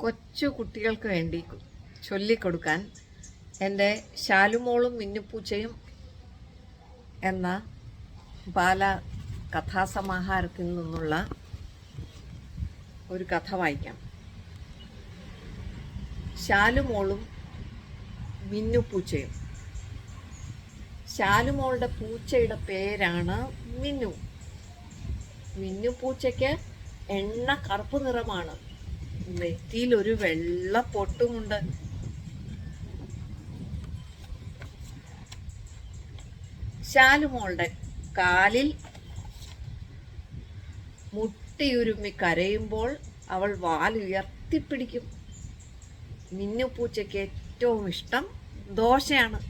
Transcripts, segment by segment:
കൊച്ചു കുട്ടികൾക്ക് വേണ്ടി ചൊല്ലിക്കൊടുക്കാൻ എന്റെ ശാലുമോളും മിന്നുപ്പൂച്ചയും എന്ന ബാല കഥാസമാഹാരത്തിൽ നിന്നുള്ള ഒരു കഥ വായിക്കാം. ശാലുമോളും മിന്നുപൂച്ചയും. ശാലുമോളുടെ പൂച്ചയുടെ പേരാണ് മിന്നു. മിന്നു പൂച്ചയ്ക്ക് എണ്ണ കറുപ്പ് നിറമാണ്. നെറ്റിയിൽ ഒരു വെള്ള പൊട്ടുമുണ്ട് ശാലുമോളുടെ കാലിൽ മുട്ടിയുരുമ്മി കരയുമ്പോൾ അവൾ വാൽ ഉയർത്തിപ്പിടിക്കും. മിന്നുപൂച്ചയ്ക്ക് ഏറ്റവും ഇഷ്ടം ദോശയാണ്.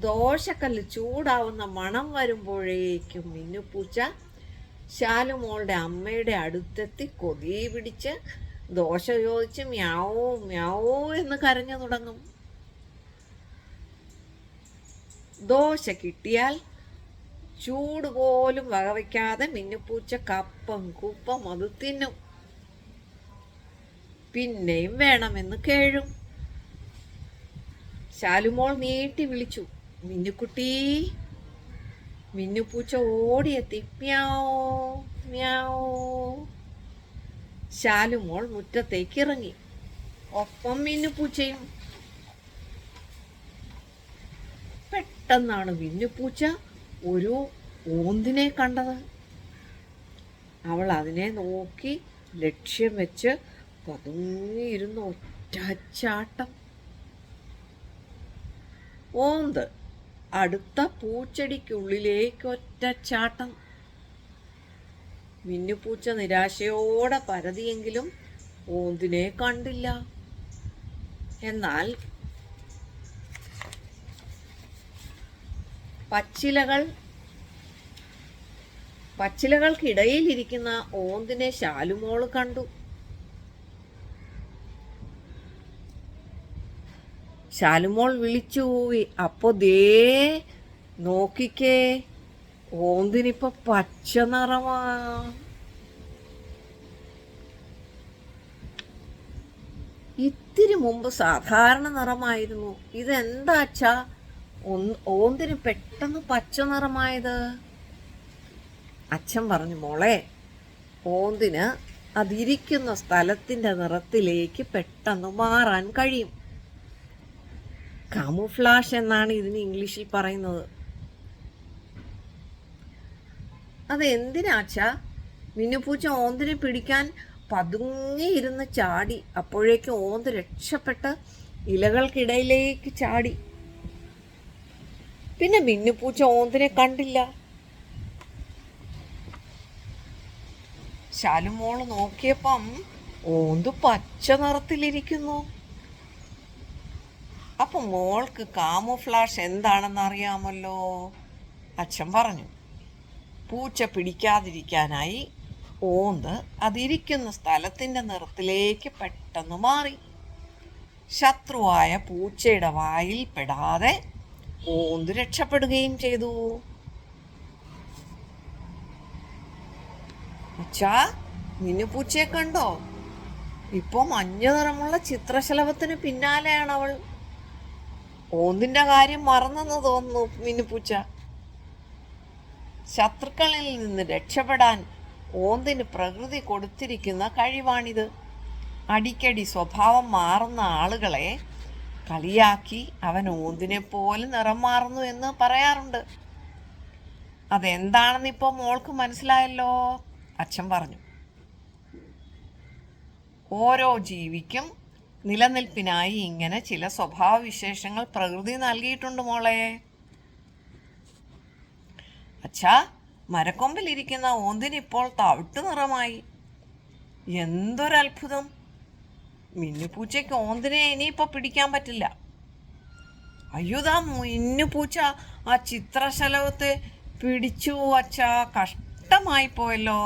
ദോശക്കല്ല് ചൂടാവുന്ന മണം വരുമ്പോഴേക്കും മിന്നുപൂച്ച ശാലുമോളുടെ അമ്മയുടെ അടുത്തെത്തി കൊതി പിടിച്ച് ദോശ ചോദിച്ച് മ്യാവോ മ്യാവോ എന്ന് കരഞ്ഞു തുടങ്ങും. ദോശ കിട്ടിയാൽ ചൂട് പോലും വകവയ്ക്കാതെ മിന്നുപൂച്ച കപ്പം കുപ്പം അത് തിന്നും. പിന്നെയും വേണമെന്ന് കേഴും. ശാലുമോൾ നീട്ടി വിളിച്ചു മിന്നുക്കുട്ടി മിന്നുപൂച്ച ഓടിയെത്തി. മ്യാവോ മ്യാവോ. ശാലുമോൾ മുറ്റത്തേക്ക് ഇറങ്ങി. ഒപ്പം മിന്നു പൂച്ചയും പെട്ടെന്നാണ് മിന്നു പൂച്ച ഒരു ഓന്തിനെ കണ്ടത്. അവൾ അതിനെ നോക്കി ലക്ഷ്യം വെച്ച് പതുങ്ങിയിരുന്ന ഒറ്റച്ചാട്ടം ഓന്ത് അടുത്ത പൂച്ചെടിക്കുള്ളിലേക്ക് ഒറ്റച്ചാട്ടം മിന്നുപൂച്ച നിരാശയോടെ പരതിയെങ്കിലും ഓന്തിനെ കണ്ടില്ല. എന്നാൽ പച്ചിലകൾ പച്ചിലകൾക്കിടയിലിരിക്കുന്ന ഓന്തിനെ ശാലുമോൾ കണ്ടു. ശാലുമോൾ വിളിച്ചു. പോയി അപ്പൊ ദേ നോക്കിക്കേ. ഓന്തിനിപ്പോൾ പച്ച നിറമാ. ഇത്തിരി മുമ്പ് സാധാരണ നിറമായിരുന്നു. ഇതെന്താച്ചാ? ഓന്തിന് പെട്ടെന്ന് പച്ച നിറമായത്. അച്ഛൻ പറഞ്ഞു മോളെ ഓന്തിന് അതിരിക്കുന്ന സ്ഥലത്തിന്റെ നിറത്തിലേക്ക് പെട്ടെന്ന് മാറാൻ കഴിയും. കാമുഫ്ലാഷ് എന്നാണ് ഇതിന് ഇംഗ്ലീഷിൽ പറയുന്നത്. അത് എന്തിനാച്ചാ? മിന്നുപൂച്ച ഓന്തിനെ പിടിക്കാൻ പതുങ്ങിയിരുന്ന് ചാടി. അപ്പോഴേക്കും ഓന്ത് രക്ഷപ്പെട്ട് ഇലകൾക്കിടയിലേക്ക് ചാടി. പിന്നെ മിന്നുപൂച്ച ഓന്തിനെ കണ്ടില്ല. ശാലുമോൾ നോക്കിയപ്പം ഓന്ത് പച്ച നിറത്തിലിരിക്കുന്നു. അപ്പൊ മോൾക്ക് കാമുഫ്ലാഷ് എന്താണെന്ന് അറിയാമല്ലോ അച്ഛൻ പറഞ്ഞു പൂച്ച പിടിക്കാതിരിക്കാനായി ഓന്ത് അതിരിക്കുന്ന സ്ഥലത്തിന്റെ നിറത്തിലേക്ക് പെട്ടെന്ന് മാറി. ശത്രുവായ പൂച്ചയുടെ വായിൽ പെടാതെ ഓന്ത് രക്ഷപ്പെടുകയും ചെയ്തു. അച്ഛാ നിന്നെ പൂച്ചയെ കണ്ടോ? ഇപ്പോൾ മഞ്ഞ നിറമുള്ള ചിത്രശലഭത്തിന് പിന്നാലെയാണ് അവൾ ഓന്തിന്റെ കാര്യം മറന്നെന്ന് തോന്നുന്നു മിന്നുപൂച്ച ശത്രുക്കളിൽ നിന്ന് രക്ഷപ്പെടാൻ ഓന്തിന് പ്രകൃതി കൊടുത്തിരിക്കുന്ന കഴിവാണിത്. അടിക്കടി സ്വഭാവം മാറുന്ന ആളുകളെ കളിയാക്കി അവൻ ഓന്തിനെ പോലെ നിറം മാറുന്നു എന്ന് പറയാറുണ്ട്. അതെന്താണെന്ന് ഇപ്പോൾ മോൾക്ക് മനസ്സിലായല്ലോ അച്ഛൻ പറഞ്ഞു. ഓരോ ജീവിക്കും നിലനിൽപ്പിനായി ഇങ്ങനെ ചില സ്വഭാവവിശേഷങ്ങൾ പ്രകൃതി നൽകിയിട്ടുണ്ട് മോളെ. അച്ഛാ മരക്കൊമ്പിലിരിക്കുന്ന ഓന്തിനിപ്പോൾ തവിട്ടു നിറമായി. എന്തൊരത്ഭുതം. മിന്നുപൂച്ചയ്ക്ക് ഓന്തിനെ ഇനിയിപ്പോൾ പിടിക്കാൻ പറ്റില്ല. അയ്യോതാ മിന്നുപൂച്ച ആ ചിത്രശലഭത്തെ പിടിച്ചു. അച്ഛാ കഷ്ടമായി പോയല്ലോ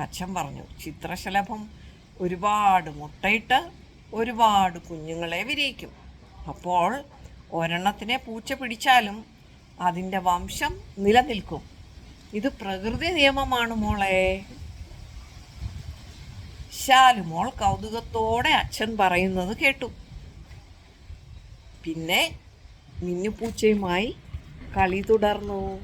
തച്ചൻ പറഞ്ഞു ചിത്രശലഭം ഒരുപാട് മുട്ടയിട്ട് ഒരുപാട് കുഞ്ഞുങ്ങളെ വിരിയിക്കും. അപ്പോൾ ഒരെണ്ണത്തിനെ പൂച്ച പിടിച്ചാലും അതിന്റെ വംശം നിലനിൽക്കും. ഇത് പ്രകൃതി നിയമമാണ് മോളെ. ശാലുമോൾ കൗതുകത്തോടെ അച്ഛൻ പറയുന്നത് കേട്ടു. പിന്നെ മിന്നുപൂച്ചയുമായി കളി തുടർന്നു.